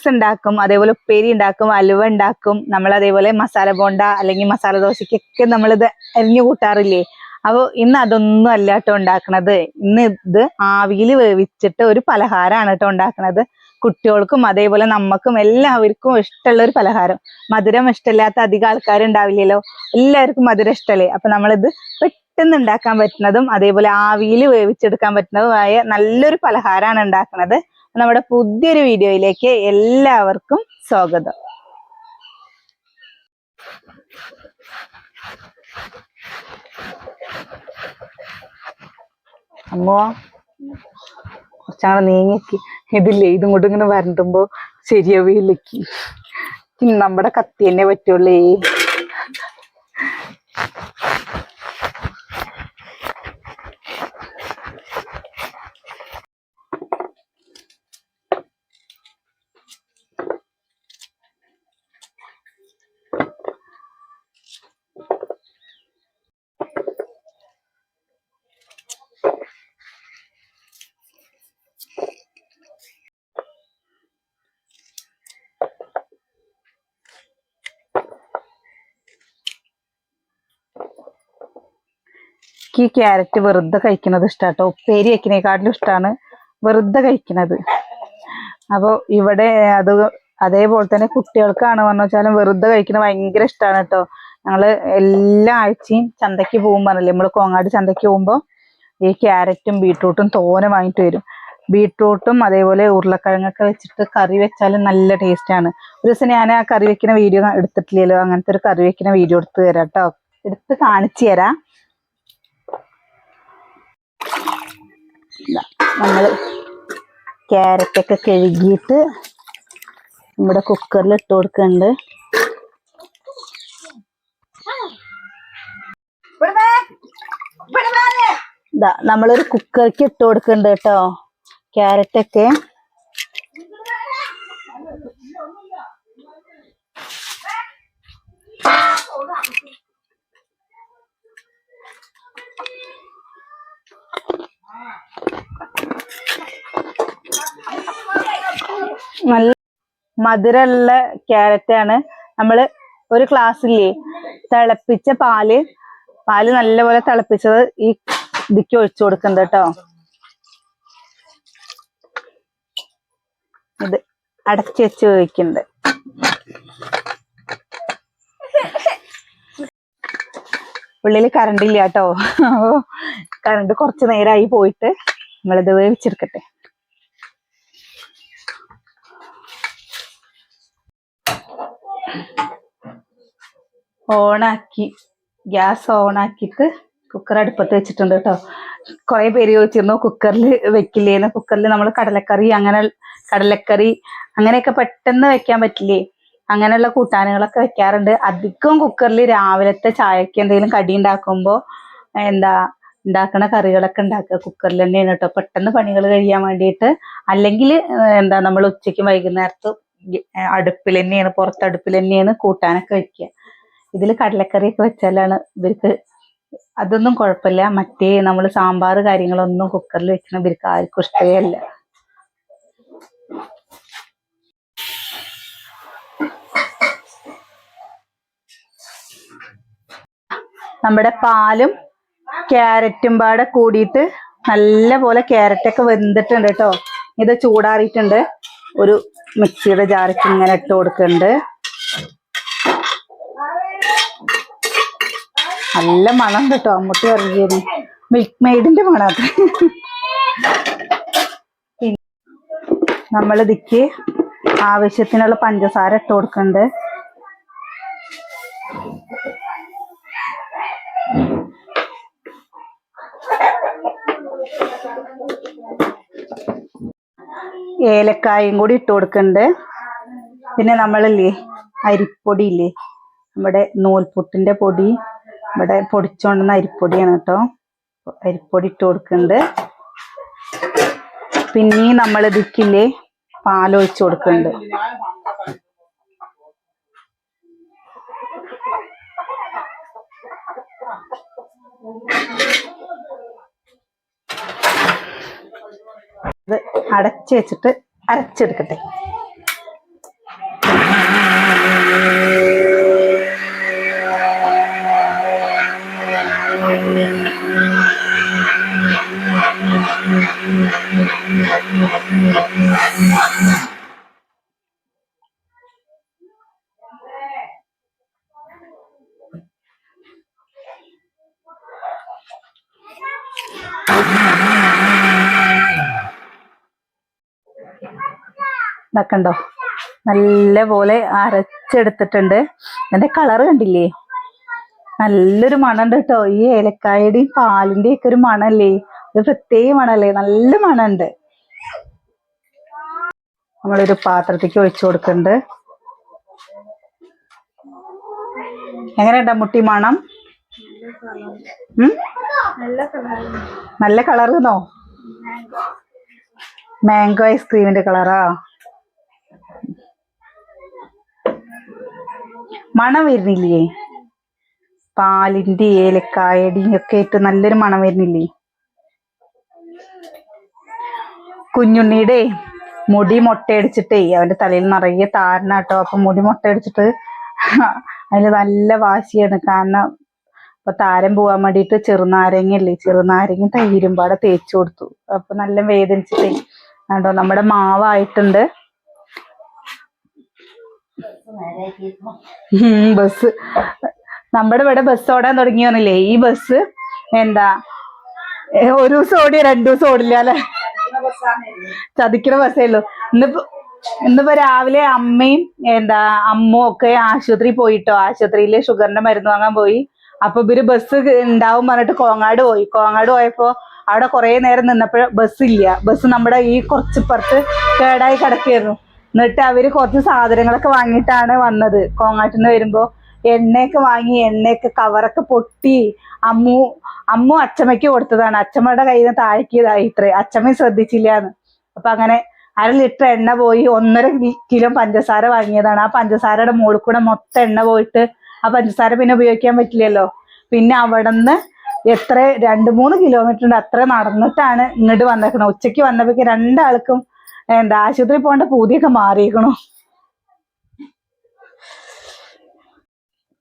Juice ഉണ്ടാക്കും അതേപോലെ ഉപ്പേരി ഉണ്ടാക്കും അലുവ ഉണ്ടാക്കും നമ്മൾ അതേപോലെ മസാല ബോണ്ട അല്ലെങ്കിൽ മസാല ദോശയ്ക്കൊക്കെ നമ്മളിത് അരിഞ്ഞു കൂട്ടാറില്ലേ? അപ്പോൾ ഇന്ന് അതൊന്നും അല്ല കേട്ടോ ഉണ്ടാക്കണത്. ഇന്ന് ഇത് ആവിയിൽ വേവിച്ചിട്ട് ഒരു പലഹാരമാണ് കേട്ടോ ഉണ്ടാക്കണത്. കുട്ടികൾക്കും അതേപോലെ നമ്മക്കും എല്ലാവർക്കും ഇഷ്ടമുള്ള ഒരു പലഹാരം. മധുരം ഇഷ്ടമില്ലാത്ത അധികം ആൾക്കാരുണ്ടാവില്ലല്ലോ എല്ലാവർക്കും മധുരം ഇഷ്ടമല്ലേ അപ്പൊ നമ്മളിത് പെട്ടെന്ന് ഉണ്ടാക്കാൻ പറ്റുന്നതും അതേപോലെ ആവിയിൽ വേവിച്ചെടുക്കാൻ പറ്റുന്നതുമായ നല്ലൊരു പലഹാരമാണ് ഉണ്ടാക്കുന്നത് നമ്മുടെ പുതിയൊരു വീഡിയോയിലേക്ക് എല്ലാവർക്കും സ്വാഗതം. അമ്മോ കുറച്ചങ്ങനെ നീങ്ങിക്ക്. ഇതില്ലേ ഇതും കൂടെ ഇങ്ങനെ വരണ്ടുമ്പോ ശരിയാവില്ലേക്ക് നമ്മുടെ കത്തി തന്നെ പറ്റുള്ളേ. ക്യാരറ്റ് വെറുതെ കഴിക്കുന്നത് ഇഷ്ടാട്ടോ. ഉപ്പേരി വയ്ക്കുന്നതിനെക്കാട്ടിലും ഇഷ്ടമാണ് വെറുതെ കഴിക്കുന്നത്. അപ്പോൾ ഇവിടെ അത് അതേപോലെ തന്നെ കുട്ടികൾക്കാണ് പറഞ്ഞു വെച്ചാലും വെറുതെ കഴിക്കുന്നത് ഭയങ്കര ഇഷ്ടമാണ് കേട്ടോ. ഞങ്ങൾ എല്ലാ ആഴ്ചയും ചന്തയ്ക്ക് പോകും പറഞ്ഞില്ലേ നമ്മൾ കോങ്ങാട് ചന്തയ്ക്ക് പോകുമ്പോൾ ഈ ക്യാരറ്റും ബീട്രൂട്ടും തോനെ വാങ്ങിട്ട് വരും. ബീട്രൂട്ടും അതേപോലെ ഉരുളക്കിഴങ്ങൊക്കെ വെച്ചിട്ട് കറി വെച്ചാലും നല്ല ടേസ്റ്റാണ് ഒരു ദിവസം ഞാൻ ആ കറി വെക്കുന്ന വീഡിയോ എടുത്തിട്ടില്ലല്ലോ അങ്ങനത്തെ ഒരു കറി വെക്കുന്ന വീഡിയോ എടുത്ത് തരാം കേട്ടോ എടുത്ത് കാണിച്ചു തരാം. നമ്മൾ ക്യാരറ്റൊക്കെ കഴുകിയിട്ട് നമ്മുടെ കുക്കറിൽ ഇട്ട് കൊടുക്കുന്നുണ്ട് ഇതാ നമ്മളൊരു കുക്കർക്ക് ഇട്ട് കൊടുക്കുന്നുണ്ട് കേട്ടോ. ക്യാരറ്റൊക്കെ. നല്ല മധുരമുള്ള ക്യാരറ്റ് ആണ് നമ്മൾ ഒരു ഗ്ലാസ്സില്ലേ തിളപ്പിച്ച പാൽ പാൽ നല്ലപോലെ തിളപ്പിച്ചത് ഈ ഇതിക്ക് ഒഴിച്ചു കൊടുക്കുന്നുണ്ട് കേട്ടോ ഇത് അടച്ചു വെച്ച് ഒഴിക്കുന്നുണ്ട് ഉള്ളിൽ കറണ്ട് ഇല്ല കേട്ടോ കറണ്ട് കുറച്ച് നേരമായി പോയിട്ട് നമ്മളിത് വേവിച്ചെടുക്കട്ടെ. ഓണാക്കി. ഗ്യാസ് ഓണാക്കിയിട്ട് കുക്കർ അടുപ്പത്ത് വെച്ചിട്ടുണ്ട് കേട്ടോ. കുറെ പേര് ചോദിച്ചിരുന്നു കുക്കറിൽ വെക്കില്ലേന്ന്. കുക്കറിൽ നമ്മൾ കടലക്കറി അങ്ങനെ കടലക്കറി അങ്ങനെയൊക്കെ പെട്ടെന്ന് വെക്കാൻ പറ്റില്ലേ? അങ്ങനെയുള്ള കൂട്ടാനുകളൊക്കെ വെക്കാറുണ്ട്. അധികം കുക്കറിൽ രാവിലത്തെ ചായക്ക് എന്തെങ്കിലും കടി ഉണ്ടാക്കുമ്പോൾ എന്താ ഉണ്ടാക്കണ കറികളൊക്കെ ഉണ്ടാക്കുക. കുക്കറിൽ തന്നെയാണ് കേട്ടോ പെട്ടെന്ന് പണികൾ കഴിയാൻ വേണ്ടിയിട്ട്. അല്ലെങ്കിൽ എന്താ നമ്മൾ ഉച്ചയ്ക്കും വൈകുന്നേരത്തും അടുപ്പിൽ തന്നെയാണ് പുറത്തടുപ്പിൽ തന്നെയാണ് കൂട്ടാനൊക്കെ വെക്കുക. ഇതിൽ കടലക്കറിയൊക്കെ വെച്ചാലാണ് ഇവർക്ക് അതൊന്നും കുഴപ്പമില്ല. മറ്റേ നമ്മൾ സാമ്പാർ കാര്യങ്ങളൊന്നും കുക്കറിൽ വെക്കണം ഇവർക്ക് ആർക്കും ഇഷ്ടമേ അല്ല. നമ്മുടെ പാലും ക്യാരറ്റും പാടെ കൂടിയിട്ട് നല്ല പോലെ ക്യാരറ്റൊക്കെ വെന്തിട്ടുണ്ട് കേട്ടോ. ഇത് ചൂടാറിയിട്ടുണ്ട്. ഒരു മിക്സിയുടെ ജാറിക്ക് ഇങ്ങനെ ഇട്ട് കൊടുക്കുന്നുണ്ട്. നല്ല മണം കേട്ടോ അമ്മൂട്ടി പറഞ്ഞു മിൽക്ക് മെയ്ഡിന്റെ മണം ഇതിക്ക് ആവശ്യത്തിനുള്ള പഞ്ചസാര ഇട്ട് കൊടുക്കുന്നുണ്ട്. ഏലക്കായും കൂടി ഇട്ട് കൊടുക്കുന്നുണ്ട് പിന്നെ നമ്മളില്ലേ അരിപ്പൊടി ഇല്ലേ നമ്മുടെ നൂൽപുട്ടിന്റെ പൊടി ഇവിടെ പൊടിച്ചോണ്ടുന്ന അരിപ്പൊടിയാണ് കേട്ടോ. അരിപ്പൊടി ഇട്ട് കൊടുക്കുന്നുണ്ട് പിന്നെയും നമ്മൾ ഇതിക്കില്ലേ പാലൊഴിച്ച് കൊടുക്കുന്നുണ്ട് ഇത് അടച്ചു വെച്ചിട്ട് അരച്ചെടുക്കട്ടെ. ഇതൊക്കെ ഉണ്ടോ നല്ല പോലെ അരച്ചെടുത്തിട്ടുണ്ട്. എന്റെ കളർ കണ്ടില്ലേ? നല്ലൊരു മണമുണ്ട് കേട്ടോ. ഈ ഏലക്കായുടെയും പാലിന്റെയും ഒക്കെ ഒരു മണല്ലേ? ഒരു പ്രത്യേക മണല്ലേ? നല്ല മണമുണ്ട്. നമ്മളൊരു പാത്രത്തേക്ക് ഒഴിച്ചു കൊടുക്കുന്നുണ്ട്. എങ്ങനെയുണ്ട മുട്ടി മണം? നല്ല കളർ കളറുന്നോ മാംഗോ ഐസ്ക്രീമിന്റെ കളറാ മണം വരുന്നില്ലേ? പാലിന്റെ ഏലക്കായടിയും ഒക്കെ ഇട്ട് നല്ലൊരു മണം വരുന്നില്ലേ? കുഞ്ഞുണ്ണിയുടെ മുടി മുട്ടയടിച്ചിട്ടേ അവന്റെ തലയിൽ നിറയെ താരനാട്ടോ അപ്പൊ മുടി മുട്ടയടിച്ചിട്ട് അതിന് നല്ല വാശിയാണ്. കാരണം അപ്പൊ താരം പോവാൻ വേണ്ടിയിട്ട് ചെറുനാരങ്ങല്ലേ ചെറുനാരങ്ങ തൈരും പാടെ തേച്ചു കൊടുത്തു. അപ്പൊ നല്ല വേദനിച്ചിട്ടേ. കണ്ടോ നമ്മുടെ മാവായിട്ടുണ്ട്. ബസ്. നമ്മുടെ ഇവിടെ ബസ് ഓടാൻ തുടങ്ങിയോന്നില്ലേ ഈ ബസ് എന്താ ഒരു ദിവസം ഓടിയ രണ്ടു ദിവസം ഓടില്ല അല്ലെ? ചതിക്കണ ബസ്സേ ഉള്ളൂ. ഇന്നിപ്പോ ഇന്നിപ്പോ രാവിലെ അമ്മയും എന്താ അമ്മും ഒക്കെ ആശുപത്രി പോയിട്ടോ? ആശുപത്രിയിൽ ഷുഗറിന്റെ മരുന്ന് വാങ്ങാൻ പോയി. അപ്പൊ ഇവർ ബസ് ഉണ്ടാവും പറഞ്ഞിട്ട് കോങ്ങാട് പോയി. കോങ്ങാട് പോയപ്പോ അവിടെ കുറെ നേരം നിന്നപ്പോഴ ബസ് ഇല്ല. ബസ് നമ്മുടെ ഈ കുറച്ചിപ്പുറത്ത് കേടായി കിടക്കുകയായിരുന്നു. എന്നിട്ട് അവർ കുറച്ച് സാധനങ്ങളൊക്കെ വാങ്ങിയിട്ടാണ് വന്നത്. കോങ്ങാട്ടിന്ന് വരുമ്പോ എണ്ണയൊക്കെ വാങ്ങി എണ്ണയൊക്കെ കവറൊക്കെ പൊട്ടി. അമ്മു അമ്മു അച്ചമ്മയ്ക്ക് കൊടുത്തതാണ്. അച്ചമ്മയുടെ കയ്യിൽ നിന്ന് താഴ്ക്കിയതായി ഇത്രേ. അച്ചമ്മ ശ്രദ്ധിച്ചില്ലാന്ന്. അപ്പൊ അങ്ങനെ അര ലിറ്റർ എണ്ണ പോയി ഒന്നര കിലോ പഞ്ചസാര വാങ്ങിയതാണ്. ആ പഞ്ചസാരയുടെ മുകളിൽ കൂടെ മൊത്തം എണ്ണ പോയിട്ട് ആ പഞ്ചസാര പിന്നെ ഉപയോഗിക്കാൻ പറ്റില്ലല്ലോ. പിന്നെ അവിടുന്ന് എത്ര രണ്ട് മൂന്ന് കിലോമീറ്റർ ഉണ്ട്. അത്ര നടന്നിട്ടാണ് ഇങ്ങോട്ട് വന്നേക്കുന്നത് ഉച്ചയ്ക്ക് വന്നപ്പോഴേക്ക് രണ്ടാൾക്കും എന്താ ആശുപത്രി പോകേണ്ട പൂതിയൊക്കെ മാറിയേക്കണു.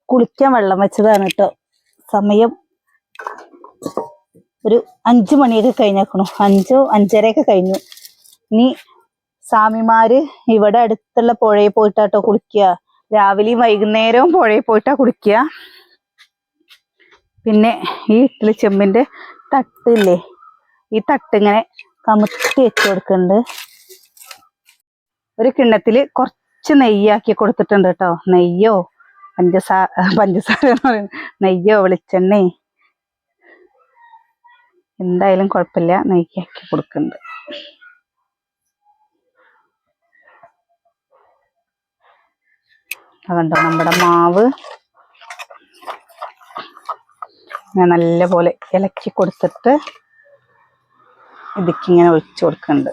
കുളിക്കാൻ വെള്ളം വെച്ചതാണ് കേട്ടോ സമയം ഒരു അഞ്ചു മണിയൊക്കെ കഴിഞ്ഞേക്കണു. അഞ്ചോ അഞ്ചരയൊക്കെ കഴിഞ്ഞു. ഇനി സ്വാമിമാര് ഇവിടെ അടുത്തുള്ള പുഴയിൽ പോയിട്ടാട്ടോ കുളിക്കുക. രാവിലെയും വൈകുന്നേരവും പുഴയിൽ പോയിട്ടാ കുളിക്കുക. പിന്നെ ഈ ഇഡ്ഡലി ചെമ്പിന്റെ തട്ടില്ലേ? ഈ തട്ടിങ്ങനെ കമുത്തി വെച്ച് കൊടുക്കുന്നുണ്ട്. ഒരു കിണ്ണത്തിൽ കുറച്ച് നെയ്യാക്കി കൊടുത്തിട്ടുണ്ട് കേട്ടോ. നെയ്യോ? പഞ്ചസാര പഞ്ചസാര എന്ന് പറയുന്നത് നെയ്യോ വെളിച്ചെണ്ണേ? എന്തായാലും കുഴപ്പമില്ല. നെയ്യാക്കി കൊടുക്കുന്നുണ്ട്. അതുണ്ടോ നമ്മുടെ മാവ് ഞാൻ നല്ല പോലെ ഇലക്കി കൊടുത്തിട്ട് ഇതിക്കിങ്ങനെ ഒഴിച്ചു കൊടുക്കുന്നുണ്ട്.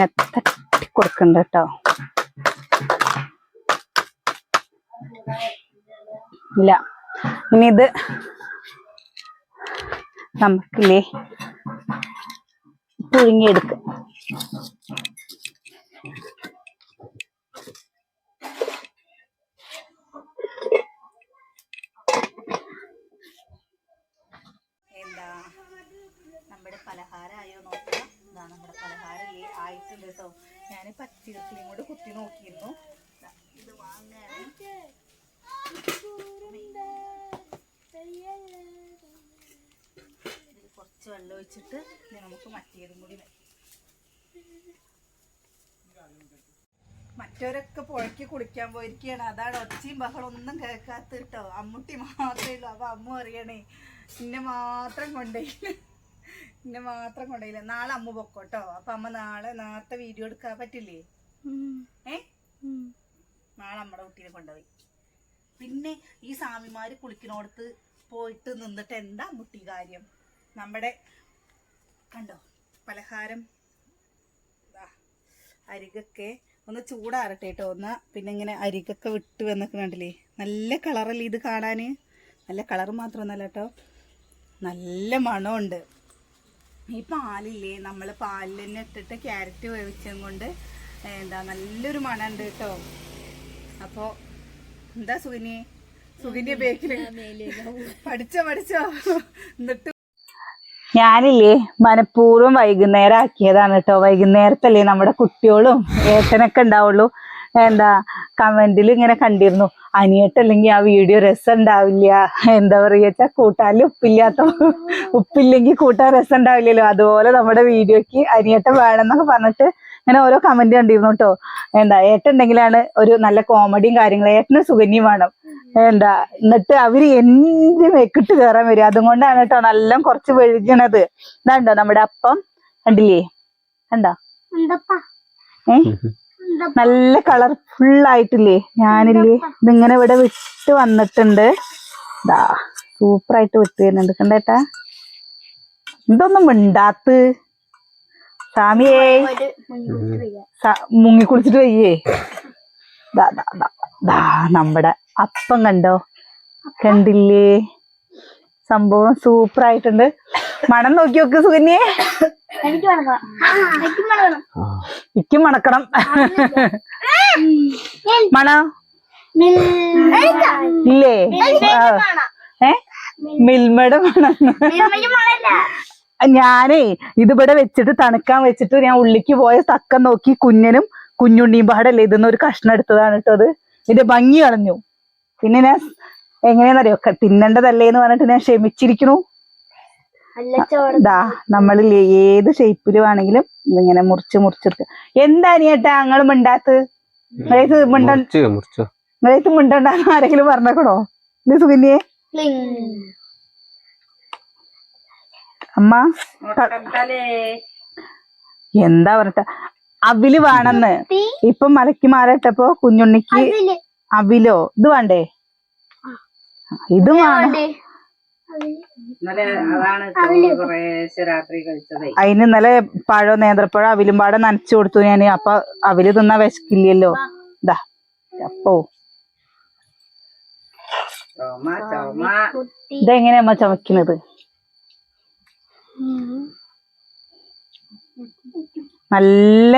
ഇങ്ങനെ തട്ടി കൊടുക്കുന്നുണ്ട് കേട്ടോ ഇല്ല. ഇനി ഇത് നമുക്കില്ലേ പുഴുങ്ങിയെടുക്കാം. എന്താ? നമ്മുടെ പലഹാരമായോ നോക്കാം. ഇതാ നമ്മുടെ പലഹാരല്ലേ ആയിട്ടുണ്ട് കേട്ടോ. ഞാൻ പച്ചിരത്തിലും കൂടെ കുത്തി നോക്കിയിരുന്നു. ഇത് ഇതിൽ കുറച്ച് വെള്ളം ഒഴിച്ചിട്ട് നമുക്ക് മറ്റേതും കൂടി മറ്റവരൊക്കെ പുഴയ്ക്ക് കുളിക്കാൻ പോയിരിക്കുകയാണ്. അതാണ് ഒച്ചയും ബഹളം ഒന്നും കേൾക്കാത്ത കേട്ടോ. അമ്മുട്ടി മാത്രമേ ഉള്ളൂ. അപ്പൊ അമ്മ അറിയണേ എന്നെ മാത്രം കൊണ്ടുപോയില്ല. എന്നെ മാത്രം കൊണ്ടുപോയില്ല നാളെ അമ്മ പൊക്കോട്ടോ. അപ്പൊ അമ്മ നാളെ നേരത്തെ വീഡിയോ എടുക്കാൻ പറ്റില്ലേ? ഏ? നാളെ അമ്മടെ കുട്ടീനെ കൊണ്ടുപോയി പിന്നെ ഈ സ്വാമിമാര് കുളിക്കണോടത്ത് പോയിട്ട് നിന്നിട്ട് എന്താ മുട്ടി കാര്യം? നമ്മുടെ കണ്ടോ? പലഹാരം. അരികൊക്കെ ഒന്ന് ചൂടാറട്ടെ കേട്ടോ ഒന്ന് പിന്നെ ഇങ്ങനെ അരികൊക്കെ വിട്ട് വന്നൊക്കെ കണ്ടില്ലേ? നല്ല കളറല്ലേ ഇത് കാണാന്? നല്ല കളർ മാത്രമൊന്നല്ല കേട്ടോ നല്ല മണമുണ്ട് ഈ പാലില്ലേ നമ്മൾ പാലിൽ തന്നെ ഇട്ടിട്ട് ക്യാരറ്റ് വേവിച്ചും കൊണ്ട് എന്താ നല്ലൊരു മണമുണ്ട് കേട്ടോ അപ്പോ എന്താ സുഖിനി സുഖിനി ബേക്കിൽ പഠിച്ചോ പഠിച്ചോ? എന്നിട്ട് ഞാനില്ലേ മനഃപൂർവം വൈകുന്നേരം ആക്കിയതാണ് കേട്ടോ വൈകുന്നേരത്തല്ലേ നമ്മുടെ കുട്ടികളും ഏട്ടനൊക്കെ ഉണ്ടാവുള്ളൂ. എന്താ കമന്റിൽ ഇങ്ങനെ കണ്ടിരുന്നു അനിയട്ടല്ലെങ്കിൽ ആ വീഡിയോ രസം ഉണ്ടാവില്ല എന്താ പറയുക വെച്ചാ കൂട്ടാൻ ഉപ്പില്ലാത്ത ഉപ്പില്ലെങ്കിൽ കൂട്ടാൻ രസം ഉണ്ടാവില്ലല്ലോ അതുപോലെ നമ്മുടെ വീഡിയോക്ക് അനിയട്ടൻ വേണമെന്നൊക്കെ പറഞ്ഞിട്ട് ഇങ്ങനെ ഓരോ കമന്റ് കണ്ടിരുന്നു കേട്ടോ എന്താ ഏട്ടുണ്ടെങ്കിലാണ് ഒരു നല്ല കോമഡിയും കാര്യങ്ങളും ഏട്ടന് സുഗന്യം വേണം. എന്താ എന്നിട്ട് അവർ എന്ത് മെക്കിട്ട് കയറാൻ വരും അതുകൊണ്ടാണ് കേട്ടോ നല്ല കുറച്ച് വെഴുകണത്. ഇതാണ്ടോ നമ്മുടെ അപ്പം കണ്ടില്ലേ? കണ്ടോ? ഏ? നല്ല കളർഫുൾ ആയിട്ടില്ലേ ഞാനില്ലേ ഇതിങ്ങനെ ഇവിടെ വിട്ട് വന്നിട്ടുണ്ട്. ദാ സൂപ്പർ ആയിട്ട് വിട്ട് വരുന്നുണ്ട്. കണ്ടേട്ടാ എന്തൊന്നും മിണ്ടാത്ത്. സാമിയേ. മുങ്ങിക്കുളിച്ചിട്ട് മുങ്ങി കുളിച്ചിട്ട് വയ്യേ. ദാ നമ്മുടെ അപ്പം കണ്ടോ? കണ്ടില്ലേ? സംഭവം സൂപ്പർ ആയിട്ടുണ്ട് മണം നോക്കി നോക്ക് സുകന്യെ വേണം. ഇക്കും മണക്കണം. മണം? ഇല്ലേ. ഏ? മിൽമയുടെ മണം. ഞാനേ ഇതിവിടെ വെച്ചിട്ട് തണുക്കാൻ വെച്ചിട്ട് ഞാൻ ഉള്ളിക്ക് പോയ തക്കം നോക്കി കുഞ്ഞനും കുഞ്ഞുണ്ണിയും പാടല്ലേ ഇതിന്ന് ഒരു കഷ്ണം എടുത്തതാണ് കേട്ടോ അത്. ഇതിന്റെ ഭംഗി കളഞ്ഞു. പിന്നെ ഞാൻ എങ്ങനെയാന്നറിയോ? ക- തിന്നണ്ടതല്ലേ എന്ന് പറഞ്ഞിട്ട് ഞാൻ ക്ഷമിച്ചിരിക്കണു ദാ നമ്മളില്ലേ ഏത് ഷേപ്പിലും ആണെങ്കിലും ഇങ്ങനെ മുറിച്ച് മുറിച്ചെടുക്ക എന്താ നീട്ടാ ഞങ്ങൾ മിണ്ടാത്ത് നിങ്ങളേത് മിണ്ട മുറിച്ച് മുറിച്ചോ. നിങ്ങളേത് മിണ്ടണ്ടെന്ന് ആരെങ്കിലും പറഞ്ഞേക്കണോ? ഇത് സുകന്യെ അമ്മ എന്താ പറഞ്ഞ അവിൽ വേണമെന്ന് ഇപ്പൊ മലക്കി മാറിയിട്ടപ്പോ കുഞ്ഞുണ്ണിക്ക് അവിലോ. ഇത് വേണ്ടേ? ഇതും വേണം. അതിന് ഇന്നലെ പഴം നേന്ത്രപ്പഴം അവിലും പാടെ നനച്ചു കൊടുത്തു ഞാൻ. അപ്പൊ അവിൽ തിന്നാ വിശക്കില്ലല്ലോ. ഇതാ അപ്പോ. ഇതെങ്ങനെയമ്മ ചുമ. ഇതെങ്ങനെയാ അമ്മ ചമക്കുന്നത് നല്ല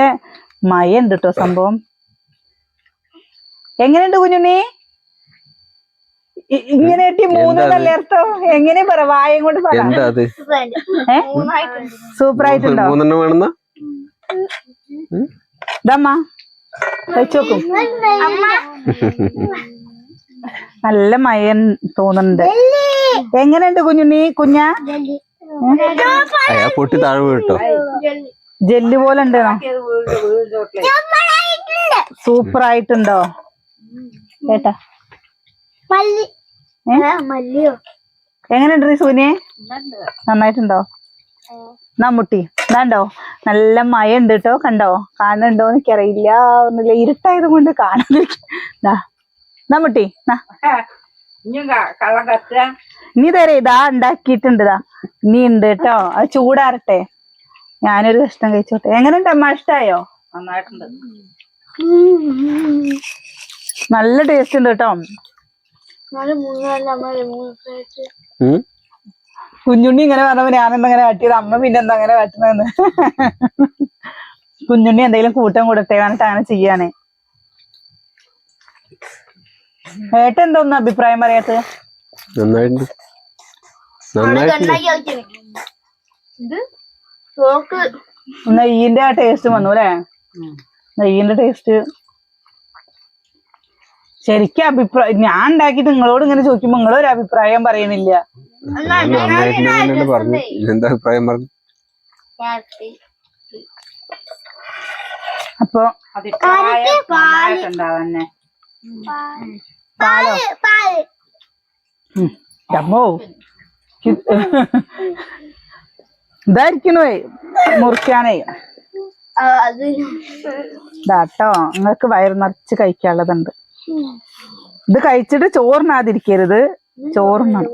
മയുണ്ട് കേട്ടോ സംഭവം. എങ്ങനെയുണ്ട് കുഞ്ഞുണ്ണി? ഇങ്ങനെ മൂന്ന് അത്? എങ്ങനെ പറ? വായം കൊണ്ട് പറ. സൂപ്പർ ആയിട്ടുണ്ടോ മൂന്നെണ്ണം വേണമെന്നാ ഇതമ്മ. കഴിച്ചു നോക്കും. നല്ല മയൻ തോന്നുന്നുണ്ട്. എങ്ങനെയുണ്ട് കുഞ്ഞുണ്ണി? കുഞ്ഞ? പൊട്ടി താഴെ വീട്ടോ ജെല്ല് പോലെ ഉണ്ട്? സൂപ്പർ ആയിട്ടുണ്ടോ കേട്ടാ എങ്ങനെയുണ്ട് സൂനെ നന്നായിട്ടുണ്ടോ? നമ്മുട്ടി ഇതാണ്ടോ? നല്ല മഴ ഉണ്ട് കേട്ടോ കണ്ടോ? കാണുന്നുണ്ടോ എനിക്കറിയില്ല. ഒന്നുമില്ല ഇരുട്ടായത് കൊണ്ട് കാണാതിരിക്കാ നമ്മുട്ടി ഇനി തരേ ഇതാ ഉണ്ടാക്കിയിട്ടുണ്ട് ഇതാ ഇനി ഉണ്ട് കേട്ടോ അത് ചൂടാറട്ടെ. ഞാനൊരു കഷ്ണം കഴിച്ചോട്ടെ. എങ്ങനെയുണ്ട് അമ്മ? ഇഷ്ടായോ? നന്നായിട്ടുണ്ട്. നല്ല ടേസ്റ്റ് ഉണ്ട് കേട്ടോ കുഞ്ഞുണ്ണി ഇങ്ങനെ പറഞ്ഞപ്പോ ഞാനെന്തങ്ങനെ കാട്ടിയത്? അമ്മ പിന്നെ എന്താ അങ്ങനെ കാട്ടുന്നതെന്ന്? കുഞ്ഞുണ്ണി എന്തെങ്കിലും കൂട്ടം കൂടട്ടെ പറഞ്ഞിട്ട് അങ്ങനെ ചെയ്യാനേ. ഏട്ടൻ എന്തോന്ന് അഭിപ്രായം പറയാത്തത് നന്നായിട്ടുണ്ട്. നന്നായിട്ടുണ്ട്. നെയ്യിന്റെ ആ ടേസ്റ്റ് വന്നു അല്ലേ? നെയ്യിന്റെ ടേസ്റ്റ് ശരിക്കും അഭിപ്രായം ഞാൻ ഉണ്ടാക്കിട്ട് നിങ്ങളോട് ഇങ്ങനെ ചോദിക്കുമ്പോ നിങ്ങളൊരു അഭിപ്രായം പറയണില്ല. ഞാൻ നന്നായിട്ടുണ്ടെന്ന് പറഞ്ഞു. എന്താ അഭിപ്രായം പറഞ്ഞു? അപ്പൊ പാലോ. അമ്മോ. ഇത് ഇതായിരിക്കണേ മുറിക്കാനേ. ഇതാട്ടോ നിങ്ങൾക്ക് വയറ് നിറച്ച് കഴിക്കാനുള്ളതുണ്ട്. ഇത് കഴിച്ചിട്ട് ചോറിനാതിരിക്കരുത്. ചോറിനാണ്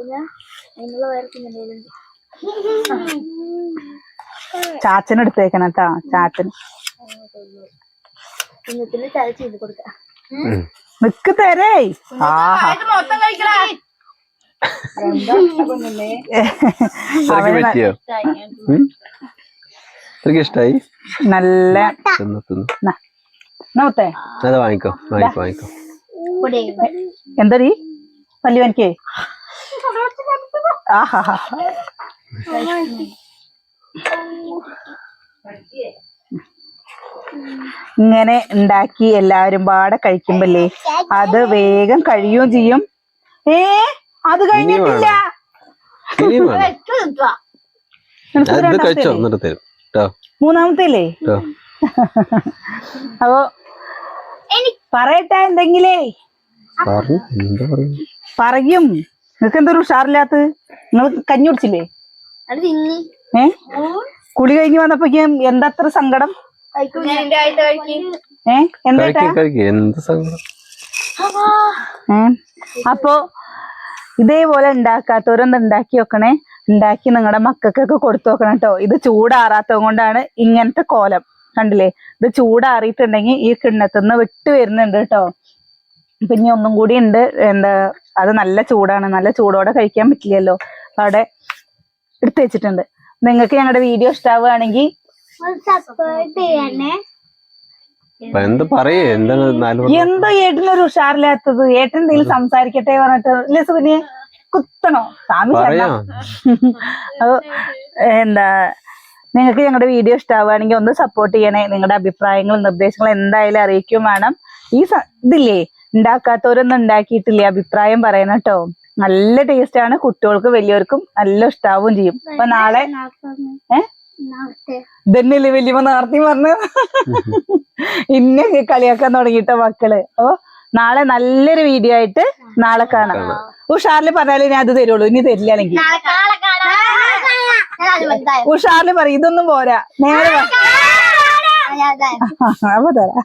ചാച്ചനെടുത്തേക്കണം കേട്ടാ ചാച്ചന്. നിക്ക് തരേ. ആഹാ. ഇഷ്ടായി. നല്ല വാങ്ങിക്കോ വാങ്ങിക്കോ വാങ്ങിക്കോ. എന്തടി? പല്ലി വനിക്കേ ആഹാ ഇങ്ങനെ ഉണ്ടാക്കി എല്ലാരും പാടെ കഴിക്കുമ്പല്ലേ അത് വേഗം കഴിയുകയും ചെയ്യും. ഏ അത് കഴിഞ്ഞിട്ടില്ല. ഇനിയും വേണം. നിനക്ക് അത് രണ്ടാമത്തെ കഴിച്ചോ അല്ലേ? എന്നിട്ട് തരും. മൂന്നാമത്തെ അല്ലേ അപ്പൊ പറയട്ടെ എന്തെങ്കിലേ? എന്താ പറയും. നിങ്ങക്ക് എന്തൊരു ഉഷാറില്ലാത്ത? നിങ്ങൾ കഞ്ഞി കുടിച്ചില്ലേ? ഏ? കുളി കഴിഞ്ഞ് വന്നപ്പോ സങ്കടം? ഏ? എന്താ സങ്കടം? ഏ? അപ്പോ ഇതേപോലെ ഉണ്ടാക്കാത്തവരൊന്ന് ഉണ്ടാക്കി വെക്കണേ. ഉണ്ടാക്കി നിങ്ങളുടെ മക്കൾക്കൊക്കെ കൊടുത്തു വെക്കണം കേട്ടോ. ഇത് ചൂടാറാത്തത് കൊണ്ടാണ് ഇങ്ങനത്തെ കോലം. കണ്ടില്ലേ? ഇത് ചൂടാറിയിട്ടുണ്ടെങ്കിൽ ഈ കിണ്ണത്തുനിന്ന് വിട്ട് വരുന്നുണ്ട് കേട്ടോ. ഇനി ഒന്നും കൂടി ഉണ്ട്. എന്താ അത് നല്ല ചൂടാണ്. നല്ല ചൂടോടെ കഴിക്കാൻ പറ്റില്ലല്ലോ. അവിടെ എടുത്തു വെച്ചിട്ടുണ്ട്. നിങ്ങൾക്ക് ഞങ്ങളുടെ വീഡിയോ ഇഷ്ടാവുകയാണെങ്കിൽ എന്ത് പറയേ? എന്താണ്? എന്തോ ഏട്ടനൊരു ഉഷാറില്ലാത്തത്. ഏട്ടൻ എന്തെങ്കിലും സംസാരിക്കട്ടെ പറഞ്ഞിട്ട്. ഇല്ലേ സുബിനെ കുത്തണോ? സ്വാമി എന്താ നിങ്ങൾക്ക് ഞങ്ങളുടെ വീഡിയോ ഇഷ്ടാവുകയാണെങ്കിൽ ഒന്ന് സപ്പോർട്ട് ചെയ്യണേ. നിങ്ങളുടെ അഭിപ്രായങ്ങളും നിർദ്ദേശങ്ങളും എന്തായാലും അറിയിക്കും വേണം ഈ ഇതില്ലേ? ഉണ്ടാക്കാത്തവരൊന്നും ഉണ്ടാക്കിയിട്ടില്ലേ. അഭിപ്രായം പറയണം കേട്ടോ. നല്ല ടേസ്റ്റ് ആണ്. കുട്ടികൾക്കും വലിയവർക്കും നല്ല ഇഷ്ടാവും ചെയ്യും. അപ്പൊ നാളെ? ഇതന്നെയല്ലേ വലിയ നേർത്തി പറഞ്ഞു ഇന്നെ കളിയാക്കാൻ തുടങ്ങിയിട്ട മക്കൾ. അപ്പൊ നാളെ നല്ലൊരു വീഡിയോ ആയിട്ട് നാളെ കാണാം. ഉഷാറിൽ പറഞ്ഞാലേ ഞാൻ അത് തരുള്ളൂ. ഇനി തരില്ല അല്ലെങ്കിൽ. കാണാം. ഉഷാറിൽ പറയും ഇതൊന്നും പോരാ. നേരെ അപ്പൊ തരാം.